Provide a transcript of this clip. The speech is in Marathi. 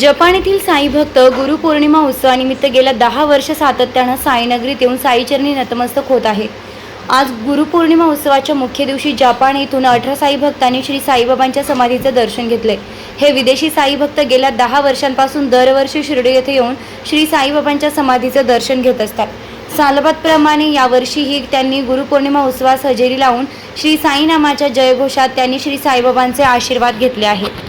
जपान येथील साई भक्त गुरुपौर्णिमा उत्सवानिमित्त गेल्या दहा वर्ष सातत्यानं साईनगरीत येऊन साईचरणी नतमस्तक होत आहे. आज गुरुपौर्णिमा उत्सवाच्या मुख्य दिवशी जपान येथून अठरा साई भक्तांनी श्री साईबाबांच्या समाधीचं दर्शन घेतले हे विदेशी साई भक्त गेल्या दहा वर्षांपासून दरवर्षी शिर्डी येथे येऊन श्री साईबाबांच्या समाधीचं दर्शन घेत असतात. सालबादप्रमाणे यावर्षीही त्यांनी गुरुपौर्णिमा उत्सवास हजेरी लावून श्री साईनामाच्या जयघोषात त्यांनी श्री साईबाबांचे आशीर्वाद घेतले आहेत